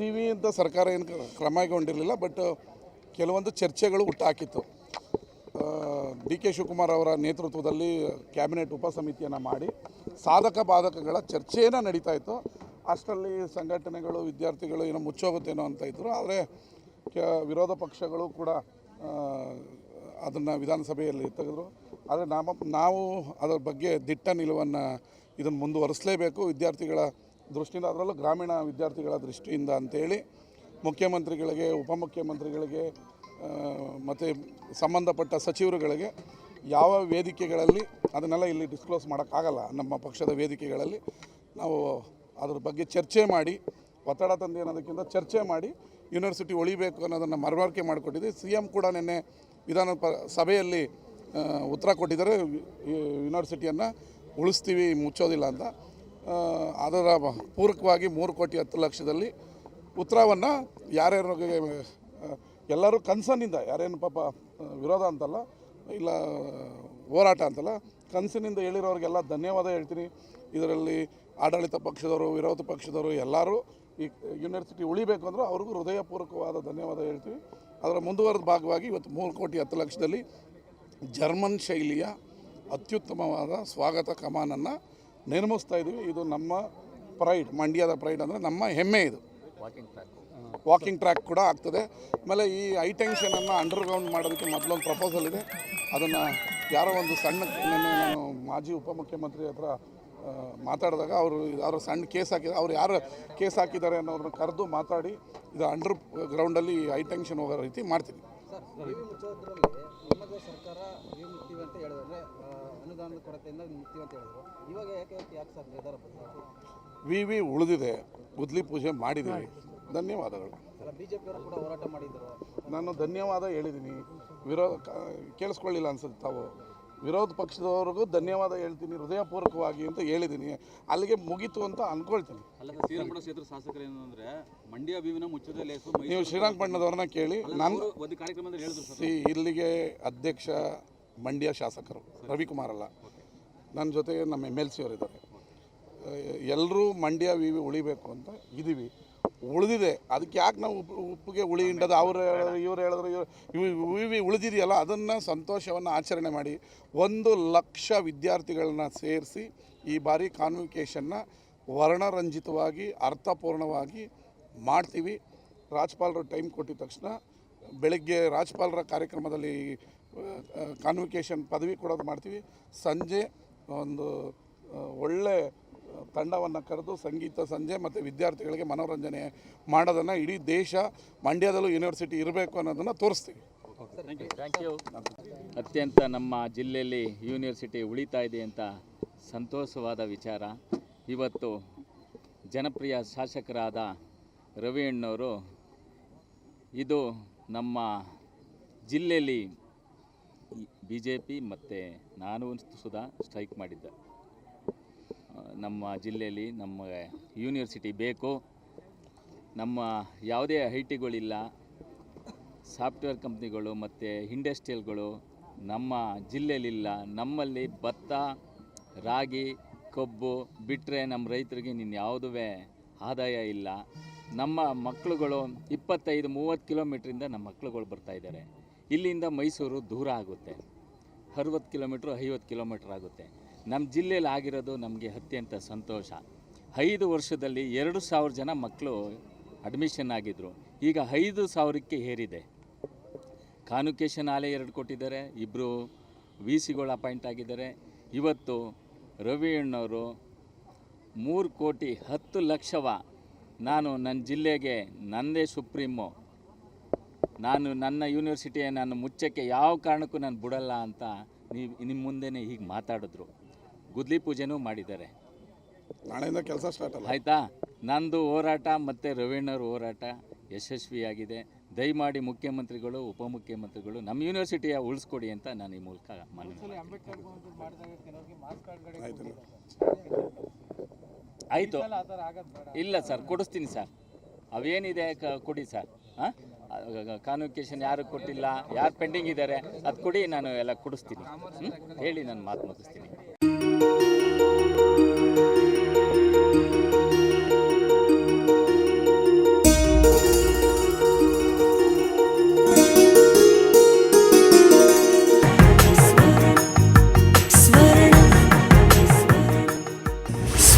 T V ಅಂತ ಸರ್ಕಾರ ಏನು ಕ್ರಮ ಕೈಗೊಂಡಿರಲಿಲ್ಲ ಬಟ್ ಕೆಲವೊಂದು ಚರ್ಚೆಗಳು ಹುಟ್ಟಾಕಿತ್ತು ಡಿ ಕೆ ಶಿವಕುಮಾರ್ ಅವರ ನೇತೃತ್ವದಲ್ಲಿ ಕ್ಯಾಬಿನೆಟ್ ಉಪಸಮಿತಿಯನ್ನು ಮಾಡಿ ಸಾಧಕ ಬಾಧಕಗಳ ಚರ್ಚೆಯನ್ನು ನಡೀತಾ ಇತ್ತು. ಅಷ್ಟರಲ್ಲಿ ಸಂಘಟನೆಗಳು, ವಿದ್ಯಾರ್ಥಿಗಳು ಏನೋ ಮುಚ್ಚೋಗುತ್ತೇನೋ ಅಂತ ಇದ್ದರು ಆದರೆ ವಿರೋಧ ಪಕ್ಷಗಳು ಕೂಡ ಅದನ್ನು ವಿಧಾನಸಭೆಯಲ್ಲಿ ತೆಗೆದರು ಆದರೆ ನಾವು ನಾವು ಅದರ ಬಗ್ಗೆ ದಿಟ್ಟ ನಿಲುವನ್ನು ಇದನ್ನು ಮುಂದುವರಿಸಲೇಬೇಕು. ವಿದ್ಯಾರ್ಥಿಗಳ ದೃಷ್ಟಿಯಿಂದ ಅದರಲ್ಲೂ ಗ್ರಾಮೀಣ ವಿದ್ಯಾರ್ಥಿಗಳ ದೃಷ್ಟಿಯಿಂದ ಅಂತೇಳಿ ಮುಖ್ಯಮಂತ್ರಿಗಳಿಗೆ, ಉಪಮುಖ್ಯಮಂತ್ರಿಗಳಿಗೆ ಮತ್ತು ಸಂಬಂಧಪಟ್ಟ ಸಚಿವರುಗಳಿಗೆ ಯಾವ ವೇದಿಕೆಗಳಲ್ಲಿ ಅದನ್ನೆಲ್ಲ ಇಲ್ಲಿ ಡಿಸ್ಕ್ಲೋಸ್ ಮಾಡೋಕ್ಕಾಗಲ್ಲ. ನಮ್ಮ ಪಕ್ಷದ ವೇದಿಕೆಗಳಲ್ಲಿ ನಾವು ಅದ್ರ ಬಗ್ಗೆ ಚರ್ಚೆ ಮಾಡಿ, ಒತ್ತಡ ತಂದು ಅನ್ನೋದಕ್ಕಿಂತ ಚರ್ಚೆ ಮಾಡಿ ಯೂನಿವರ್ಸಿಟಿ ಉಳಿಬೇಕು ಅನ್ನೋದನ್ನು ಮರವರಿಕೆ ಮಾಡಿಕೊಟ್ಟಿದ್ದೆ ಸಿ ಎಂ ಕೂಡ ನಿನ್ನೆ ವಿಧಾನ ಸಭೆಯಲ್ಲಿ ಉತ್ತರ ಕೊಟ್ಟಿದ್ದಾರೆ. ಯೂನಿವರ್ಸಿಟಿಯನ್ನು ಉಳಿಸ್ತೀವಿ, ಮುಚ್ಚೋದಿಲ್ಲ ಅಂತ. ಅದರ ಪೂರಕವಾಗಿ ಮೂರು ಕೋಟಿ ಹತ್ತು ಲಕ್ಷದಲ್ಲಿ ಉತ್ತರವನ್ನು ಯಾರ್ಯಾರು ಎಲ್ಲರೂ ಕನಸನಿಂದ ಯಾರೇನು ಪಾಪ ವಿರೋಧ ಅಂತಲ್ಲ, ಇಲ್ಲ, ಹೋರಾಟ ಅಂತಲ್ಲ ಕನಸಿನಿಂದ ಹೇಳಿರೋರಿಗೆಲ್ಲ ಧನ್ಯವಾದ ಹೇಳ್ತೀನಿ. ಇದರಲ್ಲಿ ಆಡಳಿತ ಪಕ್ಷದವರು, ವಿರೋಧ ಪಕ್ಷದವರು ಎಲ್ಲರೂ ಈ ಯೂನಿವರ್ಸಿಟಿ ಉಳಿಬೇಕು ಅಂದ್ರೆ ಅವ್ರಿಗೂ ಹೃದಯಪೂರ್ವಕವಾದ ಧನ್ಯವಾದ ಹೇಳ್ತೀವಿ. ಅದರ ಮುಂದುವರೆದ ಭಾಗವಾಗಿ ಇವತ್ತು ಮೂರು ಕೋಟಿ ಹತ್ತು ಲಕ್ಷದಲ್ಲಿ ಜರ್ಮನ್ ಶೈಲಿಯ ಅತ್ಯುತ್ತಮವಾದ ಸ್ವಾಗತ ಕಮಾನನ್ನು ನಿರ್ಮಿಸ್ತಾ ಇದ್ದೀವಿ. ಇದು ನಮ್ಮ ಪ್ರೈಡ್ ಮಂಡ್ಯದ ಪ್ರೈಡ್ ಅಂದರೆ ನಮ್ಮ ಹೆಮ್ಮೆ ಇದು. ವಾಕಿಂಗ್ ಟ್ರ್ಯಾಕ್ ವಾಕಿಂಗ್ ಟ್ರ್ಯಾಕ್ ಕೂಡ ಆಗ್ತದೆ. ಆಮೇಲೆ ಈ ಹೈ ಟೆನ್ಷನನ್ನು ಅಂಡರ್ಗ್ರೌಂಡ್ ಮಾಡೋದಕ್ಕೆ ಮೊದಲೊಂದು ಪ್ರಪೋಸಲ್ ಇದೆ. ಅದನ್ನು ಯಾರೋ ಒಂದು ಸಣ್ಣ ನನ್ನ ನಾನು ಮಾಜಿ ಉಪಮುಖ್ಯಮಂತ್ರಿ ಹತ್ರ ಮಾತಾಡಿದಾಗ ಅವರು ಯಾರೋ ಸಣ್ಣ ಕೇಸ್ ಹಾಕಿದ್ದಾರೆ ಅವ್ರು ಯಾರು ಕೇಸ್ ಹಾಕಿದ್ದಾರೆ ಅನ್ನೋರನ್ನ ಕರೆದು ಮಾತಾಡಿ ಇದು ಅಂಡರ್ ಗ್ರೌಂಡಲ್ಲಿ ಹೈ ಟೆನ್ಷನ್ ಹೋಗೋ ರೀತಿ ಮಾಡ್ತೀನಿ ರಿವ್ಯೂ ಮುಚ್ಚೋದ್ರಲ್ಲಿ ನಿಮ್ಮದೇ ಸರ್ಕಾರ ರಿವ್ಯೂ ಮುಕ್ತೀವಿ ಅಂತ ಹೇಳಿದ್ರೆ ಅನುದಾನದ ಕೊರತೆಯಿಂದ ಮುಕ್ತೀವಿ ಅಂತ ಹೇಳಿದ್ರು. ಇವಾಗ ಯಾಕೆ ಯಾಕೆ ಸರ್ ನಿರ್ಧಾರ ವಿ ವಿ ಉಳಿದಿದೆ. ಗುದ್ಲಿ ಪೂಜೆ ಮಾಡಿದ್ದೀವಿ. ಧನ್ಯವಾದಗಳು. ಬಿಜೆಪಿಯವರು ಕೂಡ ಹೋರಾಟ ಮಾಡಿದ್ರು. ನಾನು ಧನ್ಯವಾದ ಹೇಳಿದ್ದೀನಿ. ವಿರೋಧ ಕೇಳಿಸ್ಕೊಳ್ಳಿಲ್ಲ ಅನ್ಸುತ್ತೆ ತಾವು. ವಿರೋಧ ಪಕ್ಷದವ್ರಿಗೂ ಧನ್ಯವಾದ ಹೇಳ್ತೀನಿ ಹೃದಯಪೂರ್ವಕವಾಗಿ ಅಂತ ಹೇಳಿದ್ದೀನಿ. ಅಲ್ಲಿಗೆ ಮುಗೀತು ಅಂತ ಅಂದ್ಕೊಳ್ತೀನಿ ಶ್ರೀರಂಗಪಟ್ಟಣ ಕ್ಷೇತ್ರ ಶಾಸಕರು ಏನಂದ್ರೆ ಮಂಡ್ಯ ಬೀವಿನ ಮುಚ್ಚದೆ ಲೇಸು ನೀವು ಶ್ರೀರಂಗಪಟ್ಟಣದವ್ರನ್ನ ಕೇಳಿ ನಾನು ಒಂದು ಕಾರ್ಯಕ್ರಮದಲ್ಲಿ ಹೇಳಿದ್ರು ಸರ್. ಇಲ್ಲಿಗೆ ಅಧ್ಯಕ್ಷ ಮಂಡ್ಯ ಶಾಸಕರು ರವಿಕುಮಾರ್ ಅಲ್ಲ. ನನ್ನ ಜೊತೆಗೆ ನಮ್ಮ ಎಂ ಎಲ್ ಸಿ ಅವರಿದ್ದಾರೆ. ಎಲ್ಲರೂ ಮಂಡ್ಯ ವಿವಿ ವಿ ಉಳಿಬೇಕು ಅಂತ ಇದ್ದೀವಿ ಉಳಿದಿದೆ. ಅದಕ್ಕೆ ಯಾಕೆ ನಾವು ಉಪ್ಪು ಉಪ್ಪಿಗೆ ಉಳಿ ಹಿಂಡದ ಅವ್ರು ಇವ್ರು ಹೇಳಿದ್ರು ಇವ್ ಉಳಿದಿದೆಯಲ್ಲ ಅದನ್ನು ಸಂತೋಷವನ್ನು ಆಚರಣೆ ಮಾಡಿ ಒಂದು ಲಕ್ಷ ವಿದ್ಯಾರ್ಥಿಗಳನ್ನ ಸೇರಿಸಿ ಈ ಬಾರಿ ಕಾನ್ವಿಕೇಷನ್ನ ವರ್ಣರಂಜಿತವಾಗಿ ಅರ್ಥಪೂರ್ಣವಾಗಿ ಮಾಡ್ತೀವಿ. ರಾಜ್ಪಾಲರು ಟೈಮ್ ಕೊಟ್ಟಿದ ತಕ್ಷಣ ಬೆಳಗ್ಗೆ ರಾಜ್ಪಾಲರ ಕಾರ್ಯಕ್ರಮದಲ್ಲಿ ಕಾನ್ವಿಕೇಷನ್ ಪದವಿ ಕೊಡೋದು ಮಾಡ್ತೀವಿ. ಸಂಜೆ ಒಂದು ಒಳ್ಳೆ ತಂಡವನ್ನು ಕರೆದು ಸಂಗೀತ ಸಂಜೆ ಮತ್ತು ವಿದ್ಯಾರ್ಥಿಗಳಿಗೆ ಮನೋರಂಜನೆ ಮಾಡೋದನ್ನು ಇಡೀ ದೇಶ, ಮಂಡ್ಯದಲ್ಲೂ ಯೂನಿವರ್ಸಿಟಿ ಇರಬೇಕು ಅನ್ನೋದನ್ನು ತೋರಿಸ್ತೀವಿ. ಅತ್ಯಂತ ನಮ್ಮ ಜಿಲ್ಲೆಯಲ್ಲಿ ಯೂನಿವರ್ಸಿಟಿ ಉಳಿತಾ ಇದೆ ಅಂತ ಸಂತೋಷವಾದ ವಿಚಾರ. ಇವತ್ತು ಜನಪ್ರಿಯ ಶಾಸಕರಾದ ರವಿ ಅಣ್ಣವರು ಇದು ನಮ್ಮ ಜಿಲ್ಲೆಯಲ್ಲಿ ಬಿ ಜೆ ಪಿ ಮತ್ತು ನಾನು ಸುಧಾ ಸ್ಟ್ರೈಕ್ ಮಾಡಿದ್ದೆ. ನಮ್ಮ ಜಿಲ್ಲೆಯಲ್ಲಿ ನಮ್ಮ ಯೂನಿವರ್ಸಿಟಿ ಬೇಕು. ನಮ್ಮ ಯಾವುದೇ ಐ ಟಿಗಳಿಲ್ಲ ಸಾಫ್ಟ್ವೇರ್ ಕಂಪ್ನಿಗಳು ಮತ್ತು ಇಂಡಸ್ಟ್ರಿಯಲ್ಗಳು ನಮ್ಮ ಜಿಲ್ಲೆಯಲ್ಲಿಲ್ಲ. ನಮ್ಮಲ್ಲಿ ಭತ್ತ, ರಾಗಿ, ಕಬ್ಬು ಬಿಟ್ಟರೆ ನಮ್ಮ ರೈತರಿಗೆ ಯಾವುದೂ ಆದಾಯ ಇಲ್ಲ. ನಮ್ಮ ಮಕ್ಕಳುಗಳು ಇಪ್ಪತ್ತೈದು, ಮೂವತ್ತು ಕಿಲೋಮೀಟ್ರಿಂದ ನಮ್ಮ ಮಕ್ಕಳುಗಳು ಬರ್ತಾ ಇದ್ದಾರೆ. ಇಲ್ಲಿಂದ ಮೈಸೂರು ದೂರ ಆಗುತ್ತೆ. ಅರವತ್ತು ಕಿಲೋಮೀಟ್ರು, ಐವತ್ತು ಕಿಲೋಮೀಟ್ರ್ ಆಗುತ್ತೆ. ನಮ್ಮ ಜಿಲ್ಲೆಯಲ್ಲಿ ಆಗಿರೋದು ನಮಗೆ ಅತ್ಯಂತ ಸಂತೋಷ. ಐದು ವರ್ಷದಲ್ಲಿ ಎರಡು ಸಾವಿರ ಜನ ಮಕ್ಕಳು ಅಡ್ಮಿಷನ್ ಆಗಿದ್ದರು ಈಗ ಐದು ಸಾವಿರಕ್ಕೆ ಏರಿದೆ. ಕಾನುಕೇಶನ್ ಆಲೆ ಎರಡು ಕೊಟ್ಟಿದ್ದಾರೆ. ಇಬ್ಬರು ವಿ ಸಿಗಳು ಅಪಾಯಿಂಟ್ ಆಗಿದ್ದಾರೆ. ಇವತ್ತು ರವಿ ಅಣ್ಣವರು ಮೂರು ಕೋಟಿ ಹತ್ತು ಲಕ್ಷವ ನಾನು ನನ್ನ ಜಿಲ್ಲೆಗೆ ನನ್ನದೇ ಸುಪ್ರೀಮು. ನಾನು ನನ್ನ ಯೂನಿವರ್ಸಿಟಿಯ ನಾನು ಮುಚ್ಚಕ್ಕೆ ಯಾವ ಕಾರಣಕ್ಕೂ ನಾನು ಬಿಡಲ್ಲ ಅಂತ ನೀವು ನಿಮ್ಮ ಮುಂದೆನೇ ಹೀಗೆ ಮಾತಾಡಿದ್ರು. ಗುದ್ಲಿ ಪೂಜೆನೂ ಮಾಡಿದ್ದಾರೆ. ನಾಳೆಯಿಂದ ಕೆಲಸ ಸ್ಟಾರ್ಟ್ ಅಲ್ಲ? ಆಯಿತಾ? ನಂದು ಹೋರಾಟ ಮತ್ತು ರವೀಣ್ಣವ್ರ ಹೋರಾಟ ಯಶಸ್ವಿಯಾಗಿದೆ. ದಯಮಾಡಿ ಮುಖ್ಯಮಂತ್ರಿಗಳು ಉಪಮುಖ್ಯಮಂತ್ರಿಗಳು ನಮ್ಮ ಯೂನಿವರ್ಸಿಟಿಯ ಉಳಿಸ್ಕೊಡಿ ಅಂತ ನಾನು ಈ ಮೂಲಕ ಮನವಿ ಆಯ್ತು. ಇಲ್ಲ ಸರ್ ಕೊಡಿಸ್ತೀನಿ ಸರ್. ಅವೇನಿದೆ ಕ ಕೊಡಿ ಸರ್. ಹಾಂ ಕಾನ್ವಿಕೇಶನ್ ಯಾರು ಕೊಟ್ಟಿಲ್ಲ ಯಾರು ಪೆಂಡಿಂಗ್ ಇದ್ದಾರೆ ಅದು ಕೊಡಿ ನಾನು ಎಲ್ಲ ಕೊಡಿಸ್ತೀನಿ? ಹೇಳಿ ನಾನು ಮಾತು ಮುಗಿಸ್ತೀನಿ.